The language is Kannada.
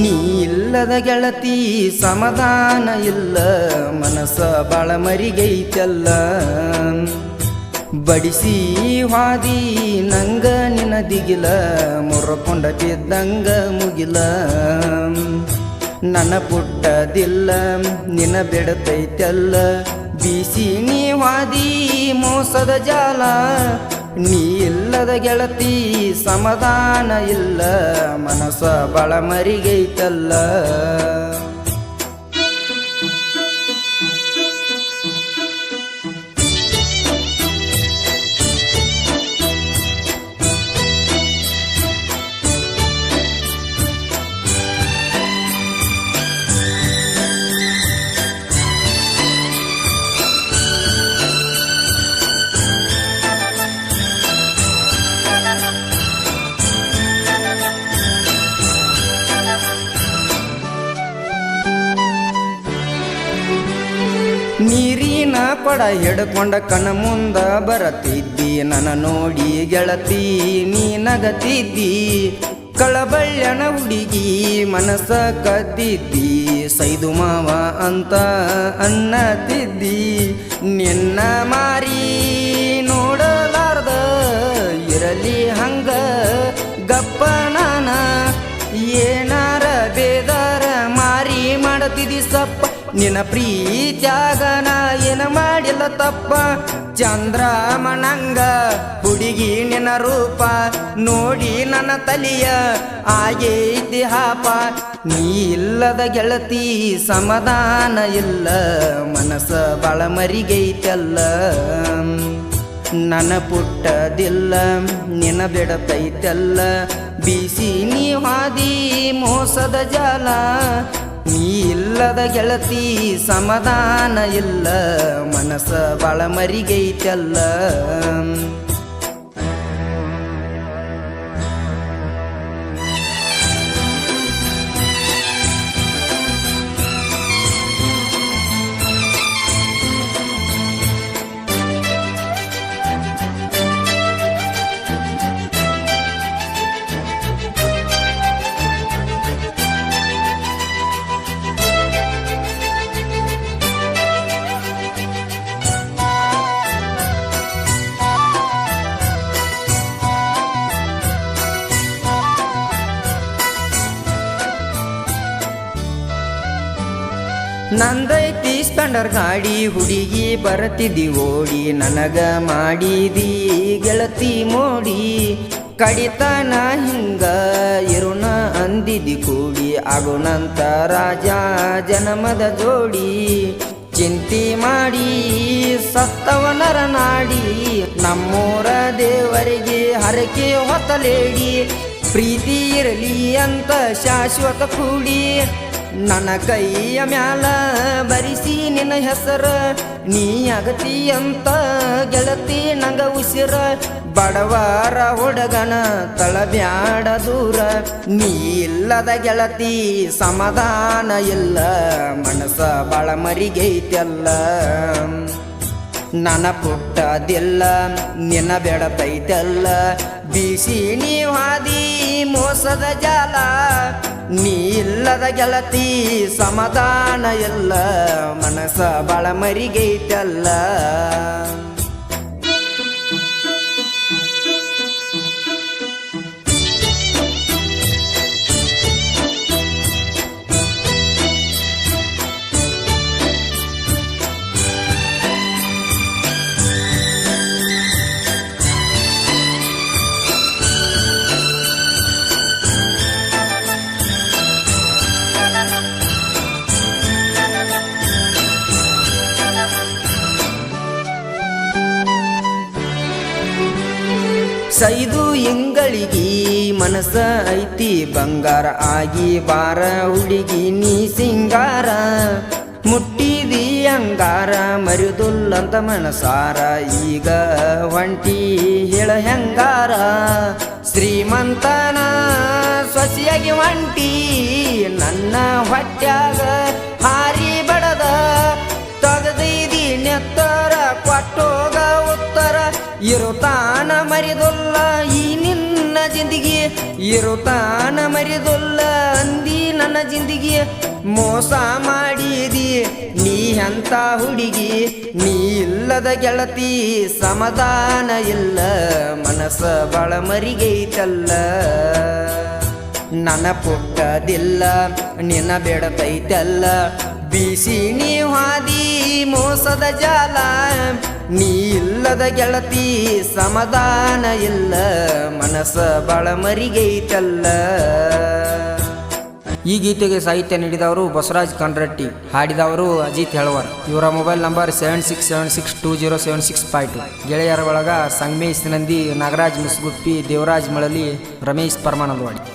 ನೀ ಇಲ್ಲದ ಗೆಳತಿ ಸಮಾಧಾನ ಇಲ್ಲ, ಮನಸ ಬಾಳ ಮರಿಗೈತಲ್ಲ. ಬಡಿಸಿ ಹಾದಿ ನಂಗ ನಿನ ದಿಗಿಲ ಮುರ್ಕೊಂಡ ಬಿದ್ದಂಗ ಮುಗಿಲ. ನನ್ನ ಪುಟ್ಟದಿಲ್ಲ ನಿನ ಬಿಡತೈತಲ್ಲ. ಬಿಸಿ ನೀ ವಾದಿ ಮೋಸದ ಜಾಲ, ನೀ ಇಲ್ಲದ ಗೆಳತಿ ಸಮಾಧಾನ ಇಲ್ಲ ಮನಸ್ಸ ಬಳ ಮರಿಗೈತಲ್ಲ. ಕೊಡ ಹಿಡ್ಕೊಂಡ ಕಣ ಮುಂದ ಬರತಿದ್ದಿ. ನನ್ನ ನೋಡಿ ಗೆಳತಿ, ನೀ ನಗತಿದ್ದಿ. ಕಳಬಳ್ಳನ ಹುಡುಗಿ ಮನಸ ಕದ್ದಿದ್ದಿ. ಸೈದು ಮಾವ ಅಂತ ಅನ್ನತಿದ್ದಿ. ನಿನ್ನ ಮಾರಿ ನೋಡಲಾರ್ದ ಇರಲಿ ಹಂಗ ಗಪ್ಪ ನಾನ ಏನಾರ ಬೇದಾರ ಮಾರಿ ಮಾಡತಿದ್ದಿ ಸಪ್ಪ. ನಿನ್ನ ಪ್ರೀತ್ಯಾಗ ನಾ ಏನ ಮಾಡಿಲ್ಲ ತಪ್ಪ? ಚಂದ್ರಮಣಂಗ ಹುಡುಗಿ ನಿನ್ನ ರೂಪ ನೋಡಿ ನನ್ನ ತಲಿಯ ಆಗೈತಿ ಹಾಪ ನೀ ಇಲ್ಲದ ಗೆಳತಿ ಸಮಾಧಾನ ಇಲ್ಲ, ಮನಸ್ಸ ಬಾಳ ಮರಿಗೈತಲ್ಲ ನನ್ನ ಪುಟ್ಟದಿಲ್ಲ ನಿನ ಬಿಡತೈತಲ್ಲ. ಬಿಸಿ ನೀ ಹಾದಿ ಮೋಸದ ಜಾಲ ನೀ ಇಲ್ಲದ ಗೆಳತಿ ಸಮಾಧಾನ ಇಲ್ಲ ಮನಸ್ಸ ಬಾಳ ಮರಿಗೈತಲ್ಲ. ನಂದೈತಿ ಸ್ಪೆಂಡರ್ ಗಾಡಿ ಹುಡುಗಿ ಬರತಿದಿ ಓಡಿ, ನನಗ ಮಾಡಿದಿ ಗೆಳತಿ ಮೋಡಿ. ಕಡಿತನ ಹಿಂಗ ಇರುಣ ಅಂದಿದಿ ಕೂಡಿ ಆಗುಣಂತ ರಾಜ ಜನಮದ ಜೋಡಿ. ಚಿಂತಿ ಮಾಡಿ ಸತ್ತವನರ ನಾಡಿ, ನಮ್ಮೂರ ದೇವರಿಗೆ ಹರಕೆ ಹೊತ್ತಲೇಡಿ. ಪ್ರೀತಿ ಇರಲಿ ಅಂತ ಶಾಶ್ವತ ಕೂಡಿ. ನನ್ನ ಕೈಯ ಮ್ಯಾಲ ಬರಿಸಿ ನಿನ್ನ ಹೆಸರ, ನೀ ಅಗತಿ ಅಂತ ಗೆಳತಿ ನಂಗ ಉಸಿರ. ಬಡವರ ಹುಡುಗನ ತಳಬ್ಯಾಡ ದೂರ. ನೀ ಇಲ್ಲದ ಗೆಳತಿ ಸಮಾಧಾನ ಇಲ್ಲ, ಮನಸ ಬಾಳ ಮರಿಗೈತಲ್ಲ ನನ್ನ ಪುಟ್ಟದಿಲ್ಲ, ನಿನ್ನ ಬೆಡತೈತಲ್ಲ ಬಿಸಿ ನೀವು ಹಾದಿ ಮೋಸದ ಜಾಲ ನೀ ಇಲ್ಲದ ಗೆಳತಿ ಸಮಾಧಾನ ಎಲ್ಲ ಮನಸ ಬಳ ಮರಿಗೈತಲ್ಲ ಸೈದು ಇಂಗಳಿಗಿ ಮನಸ ಐತಿ ಬಂಗಾರ ಆಗಿ ಬಾರ ಹುಡುಗಿ ನೀ ಸಿಂಗಾರ. ಮುಟ್ಟಿದಿ ಅಂಗಾರ ಮರಿದುಲ್ಲಂತ ಮನಸಾರ, ಈಗ ಒಂಟಿ ಹೇಳ ಹೆಂಗಾರ. ಶ್ರೀಮಂತನ ಸ್ವಸಿಯಾಗಿ ಒಂಟಿ, ನನ್ನ ಹೊಟ್ಯಾಗ ಹಾರಿ ಬಡದ. ತೊಗದಿದಿ ನೆತ್ತರ ಕೊಟ್ಟೋಗ ಉತ್ತರ ಇರುತ್ತಾನ ನಿನ್ನ ಮರಿದುಲ್ಲ ಅಂದಿ ನನ್ನ ಜಿಂದಗಿಯ ಜಿಂದಗಿ. ಮೋಸ ಮಾಡಿದಿ ನೀ ಅಂತ ಹುಡುಗಿ? ನೀ ಇಲ್ಲದ ಗೆಳತಿ ಸಮಾಧಾನ ಇಲ್ಲ. ಮನಸ್ಸ ಬಳ ಮರಿಗೈತಲ್ಲ ನನ್ನ ಪುಟ್ಟದಿಲ್ಲ, ನಿನ್ನ ಬೆಡತೈತಲ್ಲ. ಬಿಸಿ ನೀ ಹಾದಿ ಮೋಸದ ಜಾಲ. ನೀ ಇಲ್ಲದ ಗೆಳತಿ, ಸಮಾಧಾನ ಇಲ್ಲ ಮನಸ್ಸ ಬಾಳ ಮರಿಗೈತಲ್ಲ. ಈ ಗೀತೆಗೆ ಸಾಹಿತ್ಯ ನೀಡಿದವರು ಬಸವರಾಜ್ ಕನ್ರಟ್ಟಿ ಹಾಡಿದವರು ಅಜಿತ್ ಹೆಳವರ್. ಇವರ mobile number seven six seven six two zero seven six five two. ಗೆಳೆಯರ ಒಳಗ ಸಂಗಮೇಶ್ ನಂದಿ ನಾಗರಾಜ್ ಮುಸ್ಗುಪ್ಪಿ, ದೇವರಾಜ್ ಮಳಲಿ, ರಮೇಶ್ ಪರಮಾನಂದವಾಡಿ.